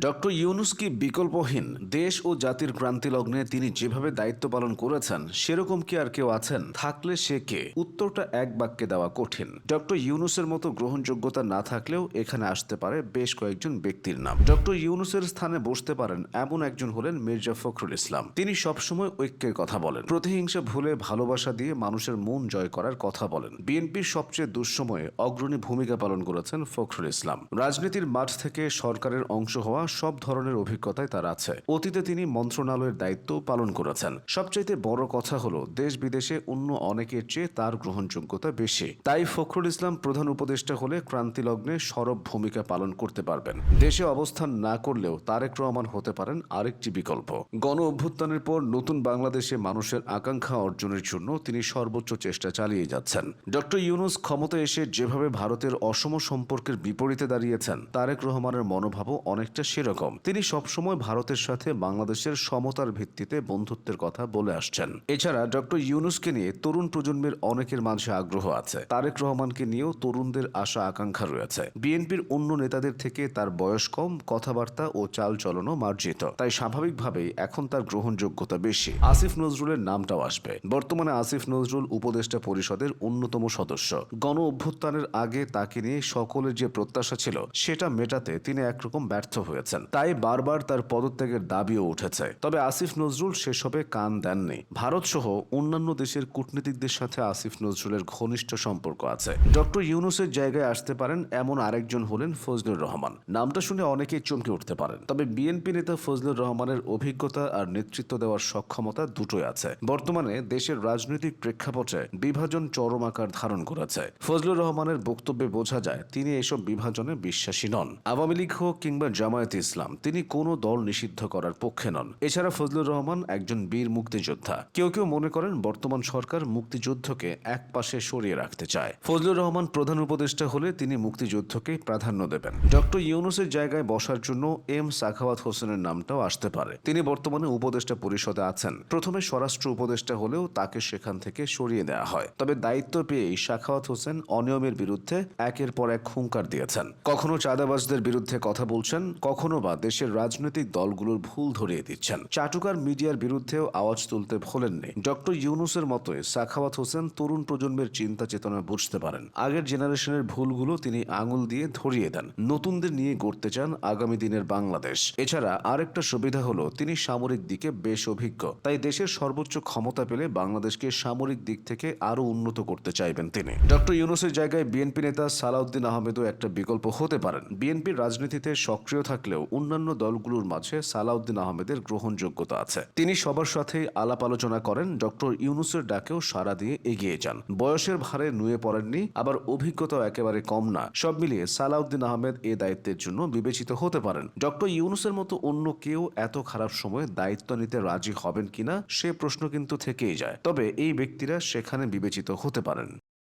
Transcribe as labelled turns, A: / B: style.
A: Doctor Yunus কি বিকল্পহীন? দেশ ও জাতির ক্রান্তি লগ্নে তিনি যেভাবে দায়িত্ব পালন করেছেন, সেরকম কি আর কেউ আছেন? থাকলে সে কে? উত্তরটা এক বাক্যে দেওয়া কঠিন। ডক্টর ইউনুসের মতো গ্রহণযোগ্যতা না থাকলেও এখানে আসতে পারে বেশ কয়েকজন ব্যক্তির নাম। ডক্টর ইউনুসের স্থানে বসতে পারেন এমন একজন হলেন মির্জা ফখরুল ইসলাম। তিনি সবসময় ঐক্যের কথা বলেন। প্রতিহিংসা ভুলে ভালোবাসা দিয়ে মানুষের মন জয় করার কথা বলেন। বিএনপির সবচেয়ে দুঃসময়ে অগ্রণী ভূমিকা পালন করেছেন ফখরুল ইসলাম। রাজনীতির মাঠ থেকে সরকারের অংশ হওয়া সব ধরনের অভিজ্ঞতায় তার আছে। অতীতে তিনি মন্ত্রণালয়ের দায়িত্ব পালন করেছেন। সবচাইতে বড় কথা হলো, দেশ বিদেশে অন্য অনেকের চেয়ে তার গ্রহণযোগ্যতা বেশি। তাই ফখরুল ইসলাম প্রধান উপদেষ্টা হলে ক্রান্তি লগ্নে সরব ভূমিকা পালন করতে পারবেন। দেশে অবস্থান না করলেও তারেক রহমান হতে পারেন আরেকটি বিকল্প। গণ অভ্যুত্থানের পর নতুন বাংলাদেশে মানুষের আকাঙ্ক্ষা অর্জনের জন্য তিনি সর্বোচ্চ চেষ্টা চালিয়ে যাচ্ছেন। ডক্টর ইউনুস ক্ষমতা এসে যেভাবে ভারতের অসম সম্পর্কের বিপরীতে দাঁড়িয়েছেন, তারেক রহমানের মনোভাবও অনেকটা সেরকম। তিনি সবসময় ভারতের সাথে বাংলাদেশের সমতার ভিত্তিতে বন্ধুত্বের কথা বলে আসছেন। এছাড়া ডক্টর ইউনুসকে নিয়ে তরুণ প্রজন্মের অনেকের মাঝে আগ্রহ আছে। তারেক রহমানকে নিয়েও তরুণদের আশা আকাঙ্ক্ষা রয়েছে। বিএনপির অন্য নেতাদের থেকে তার বয়স কম, কথাবার্তা ও চাল চলনও মার্জিত। তাই স্বাভাবিকভাবেই এখন তার গ্রহণযোগ্যতা বেশি। আসিফ নজরুলের নামটাও আসবে। বর্তমানে আসিফ নজরুল উপদেষ্টা পরিষদের অন্যতম সদস্য। গণ অভ্যুত্থানের আগে তাকে নিয়ে সকলের যে প্রত্যাশা ছিল, সেটা মেটাতে তিনি একরকম ব্যর্থ হয়েছেন তাই বারবার তার পদত্যাগের দাবিও উঠেছে। তবে আসিফ নজরুল সেসবে কান দেননি। ভারত সহ অন্যান্য দেশের কূটনীতিকদের সাথে আসিফ নজরুলের ঘনিষ্ঠ সম্পর্ক আছে। ডক্টর ইউনুসের জায়গায় আসতে পারেন এমন আরেকজন হলেন ফজলুর রহমান। নামটা শুনে অনেকেই চমকে উঠতে পারেন। তবে বিএনপি নেতা ফজলুর রহমানের অভিজ্ঞতা আর নেতৃত্ব দেওয়ার সক্ষমতা দুটোই আছে। বর্তমানে দেশের রাজনৈতিক প্রেক্ষাপটে বিভাজন চরম আকার ধারণ করেছে। ফজলুর রহমানের বক্তব্যে বোঝা যায়, তিনি এসব বিভাজনে বিশ্বাসী নন। আওয়ামী লীগ হোক কিংবা জামায়াত ইসলাম। তিনি কোনো দল নিষিদ্ধ করার পক্ষে নন। এছাড়া ফজলুর রহমান একজন বীর মুক্তিযোদ্ধা। কেউ কেউ মনে করেন বর্তমান সরকার মুক্তিযুদ্ধকে এক পাশে সরিয়ে রাখতে চায়। ফজলুর রহমান প্রধান উপদেষ্টা হলে তিনি মুক্তিযুদ্ধকে প্রাধান্য দেবেন। ডক্টর ইউনুসের জায়গায় বসার জন্য এম সাখাওয়াত হোসেনের নামটাও আসতে পারে। তিনি বর্তমানে উপদেষ্টা পরিষদে আছেন। প্রথমে স্বরাষ্ট্র উপদেষ্টা হলেও তাকে সেখান থেকে সরিয়ে দেওয়া হয়। তবে দায়িত্ব পেয়েই সাখাওয়াত হোসেন অনিয়মের বিরুদ্ধে একের পর এক হুঙ্কার দিয়েছেন। কখনো চাঁদাবাজদের বিরুদ্ধে কথা বলছেন, কখনো বা দেশের রাজনৈতিক দলগুলোর ভুল ধরিয়ে দিচ্ছেন। চাটুকার মিডিয়ার বিরুদ্ধেও আওয়াজ তুলতে ভোলেননি। ডক্টর ইউনুসের মতোই সাখাওয়াত হোসেন তরুণ প্রজন্মের চিন্তা চেতনা বুঝতে পারেন। আগের জেনারেশনের ভুলগুলো তিনি আঙুল দিয়ে ধরিয়ে দেন। নতুনদের নিয়ে গড়তে চান আগামী দিনের বাংলাদেশ। এছাড়া আরেকটা সুবিধা হলো, তিনি সামরিক দিকে বেশ অভিজ্ঞ। তাই দেশের সর্বোচ্চ ক্ষমতা পেলে বাংলাদেশকে সামরিক দিক থেকে আরও উন্নত করতে চাইবেন তিনি। ডক্টর ইউনুসের জায়গায় বিএনপি নেতা সালাউদ্দিন আহমেদও একটা বিকল্প হতে পারেন। বিএনপির রাজনীতিতে সক্রিয় থাকলেও অন্যান্য দলগুলোর মাঝে সালাউদ্দিন আহমেদের গ্রহণযোগ্যতা আছে। তিনি সবার সাথে আলাপ আলোচনা করেন, ডক্টর ইউনুসের ডাকেও সাড়া দিয়ে এগিয়ে যান। বয়সের ভারে নুয়ে পড়েননি, আবার অভিজ্ঞতাও একেবারে কম না। সব মিলিয়ে সালাউদ্দিন আহমেদ এ দায়িত্বের জন্য বিবেচিত হতে পারেন। ডক্টর ইউনুসের মতো অন্য কেউ এত খারাপ সময়ে দায়িত্ব নিতে রাজি হবেন কিনা, সে প্রশ্ন কিন্তু থেকেই যায়। তবে এই ব্যক্তিরা সেখানে বিবেচিত হতে পারেন।